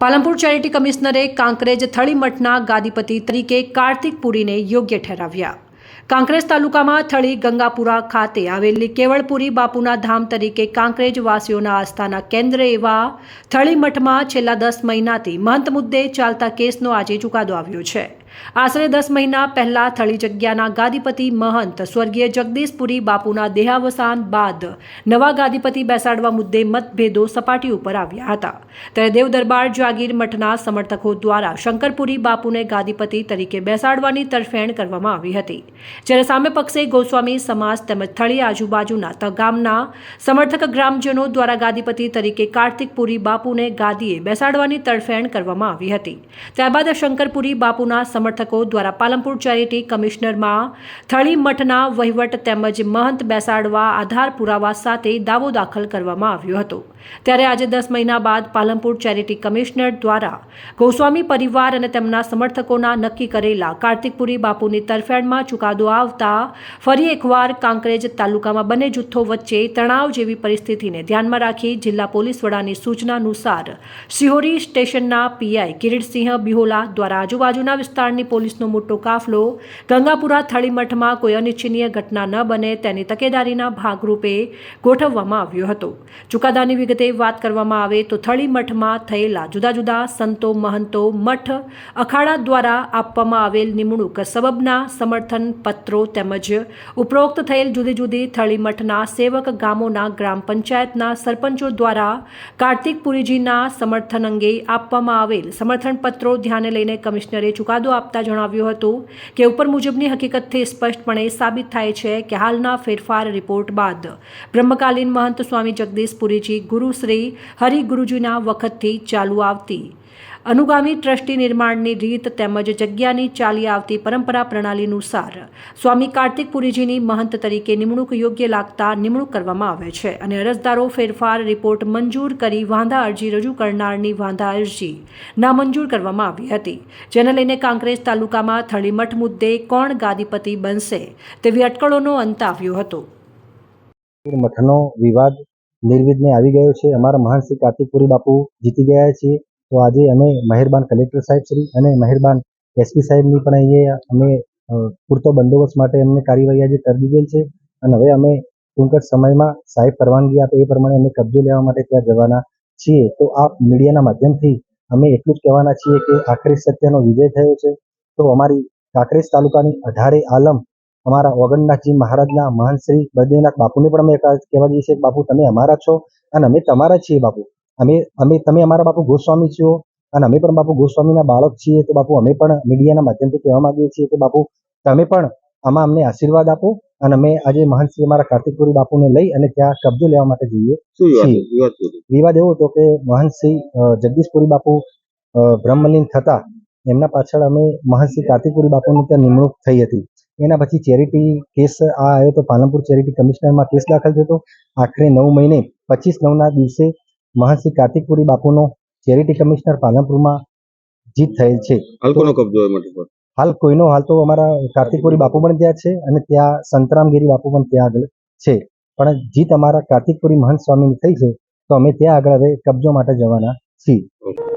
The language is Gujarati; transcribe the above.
પાલનપુર ચેરિટી કમિશનરે કાંકરેજ થળીમઠના ગાદીપતિ તરીકે કાર્તિક પુરીને યોગ્ય ઠેરાવ્યા. કાંકરેજ તાલુકામાં થળી ગંગાપુરા ખાતે આવેલી કેવળપુરી બાપુના ધામ તરીકે કાંકરેજ વાસીઓના આસ્થાના કેન્દ્ર એવા થળીમઠમાં છેલ્લા દસ મહિનાથી મહંત મુદ્દે ચાલતા કેસનો આજે ચુકાદો આવ્યો છે. આશરે દસ મહિના પહેલા થળી જગ્યાના ગાદીપતિ મહંત, સ્વર્ગીય જગદીશપુરી બાપુના દેહાવસાન બાદ નવા ગાદીપતિ બેસાડવા મુદ્દે મતભેદો સપાટી ઉપર આવ્યા હતા. ત્યારે દેવ જાગીર મઠના સમર્થકો દ્વારા શંકરપુરી બાપુને ગાદીપતિ તરીકે બેસાડવાની તરફેણ કરવામાં આવી હતી. જ્યારે સામે પક્ષે ગોસ્વામી સમાજ તેમજ થળી આજુબાજુના ગામના સમર્થક ગ્રામજનો દ્વારા ગાદીપતિ તરીકે કાર્તિકપુરી બાપુને ગાદીએ બેસાડવાની તરફેણ કરવામાં આવી હતી. ત્યારબાદ શંકરપુરી બાપુના સમર્થકો દ્વારા પાલનપુર ચેરિટી કમિશનરમાં થળી મઠના વહીવટ તેમજ મહંત બેસાડવા આધાર પુરાવા સાથે દાવો દાખલ કરવામાં આવ્યો હતો. ત્યારે આજે દસ મહિના બાદ પાલનપુર ચેરિટી કમિશનર દ્વારા ગોસ્વામી પરિવાર અને તેમના સમર્થકોના નક્કી કરેલા કાર્તિકપુરી બાપુની તરફેણમાં ચુકાદો આવતા ફરી એકવાર કાંકરેજ તાલુકામાં બંને જૂથો વચ્ચે તણાવ જેવી પરિસ્થિતિને ધ્યાનમાં રાખી જિલ્લા પોલીસ વડાની સૂચના અનુસાર સિહોરી સ્ટેશનના પીઆઈ કિરીટસિંહ બિહોલા દ્વારા આજુબાજુના વિસ્તારની પોલીસનો મોટો કાફલો. ગંગાપુરા થળીમઠમાં કોઈ અનિચ્છનીય ઘટના ન બને તેની તકેદારીના ભાગરૂપે ગોઠવવામાં આવ્યો હતો. ચુકાદાની વિગતે વાત કરવામાં આવે તો થળીમઠમાં થયેલા જુદા જુદા સંતો, મહંતો, મઠ, અખાડા દ્વારા આપવામાં આવેલ નિમણૂક સબબના સમર્થન પત્રો તેમજ ઉપરોક્ત થયેલ જુદી જુદી થળીમઠના સેવક ગામોના ગ્રામ પંચાયતના સરપંચો દ્વારા કાર્તિક પુરીજીના સમર્થન અંગે આપવામાં આવેલ સમર્થન પત્રો ધ્યાને લઈને કમિશનરે ચુકાદો આપતા જણાવ્યું હતું કે ઉપર મુજબની હકીકતથી સ્પષ્ટપણે સાબિત થાય છે કે હાલના ફેરફાર રિપોર્ટ બાદ બ્રહ્મકાલીન મહંત સ્વામી જગદીશપુરીજી ગુરુશ્રી હરિગુરુજીના વખતથી ચાલુ આવતી અનુગામી ટ્રસ્ટી નિર્માણની રીત તેમજ જગ્યાની ચાલી આવતી પરંપરા પ્રણાલી અનુસાર સ્વામી કાર્તિકપુરીજીની મહંત તરીકે નિમણૂક યોગ્ય લાગતા નિમણૂક કરવામાં આવે છે અને અરજદારો ફેરફાર રિપોર્ટ મંજૂર કરી વાંધા અરજી રજૂ કરનારની વાંધા અરજી નામંજૂર કરવામાં આવી હતી. જેને લઈને કાંકરેજ તાલુકામાં થળીમઠ મુદ્દે કોણ ગાદીપતિ બનશે તેવી અટકળોનો અંત આવ્યો હતો. મઠનો વિવાદ નિર્વિઘ્ને આવી ગયો છે. અમારા મહાન શ્રી કાર્તિકપુરી બાપુ જીતી ગયા છીએ તો આજે અમે મહેરબાન કલેક્ટર સાહેબ શ્રી અને મહેરબાન એસપી સાહેબની પણ અહીંયા અમે પૂરતો બંદોબસ્ત માટે અમને કાર્યવાહી આજે કરી દીધેલ છે. અને હવે અમે ટૂંક સમયમાં સાહેબ પરવાનગી આપે એ પ્રમાણે અમે કબજો લેવા માટે ત્યાં જવાના છીએ. તો આ મીડિયાના માધ્યમથી અમે એટલું જ કહેવાના છીએ કે આખરે સત્યનો વિજય થયો છે. તો અમારી કાંકરેજ તાલુકાની અઢારે આલમ અમારા ઓગણનાથજી મહારાજના મહાન શ્રી બદ્રીનાથ બાપુને પણ અમે કહેવા જઈએ છીએ બાપુ, તમે અમારા છો અને અમે તમારા છીએ, બાપુ. અમે અમે તમે અમારા બાપુ ગોસ્વામી છો અને અમે પણ બાપુ ગોસ્વામીના બાળક છીએ તો બાપુ અમે પણ મીડિયાના માધ્યમથી કહેવા માંગીએ છીએ કે બાપુ તમે પણ આમાં અમને આશીર્વાદ આપો અને અમે આજે મહાન શ્રી અમારા કાર્તિકપુરી બાપુને લઈ અને ત્યાં કબજો લેવા માટે જઈએ વિવાદ એવો હતો કે મહાન શ્રી જગદીશપુરી બાપુ બ્રહ્મલીન થતા એમના પાછળ અમે મહાન કાર્તિકપુરી બાપુની ત્યાં નિમણૂક થઈ હતી. એના પછી ચેરિટી કેસ આ આવ્યો તો પાલનપુર ચેરિટી કમિશનરમાં કેસ દાખલ થયો હતો. આખરે નવ મહિને પચીસ નવના દિવસે મહાન કાર્તિકપુરી બાપુનો ચેરિટી કમિશનર પાલનપુરમાં જીત થયેલ છે. હાલ કોનો કબજો હોય મઠ પર? હાલ કોઈનો હાલ તો અમારા કાર્તિકપુરી બાપુ પણ ત્યાં છે અને ત્યાં સંતરામગીરી બાપુ પણ ત્યાં આગળ છે. પણ જીત અમારા કાર્તિકપુરી મહંત સ્વામીની થઈ છે તો અમે ત્યાં આગળ હવે કબજો માટે જવાના છીએ.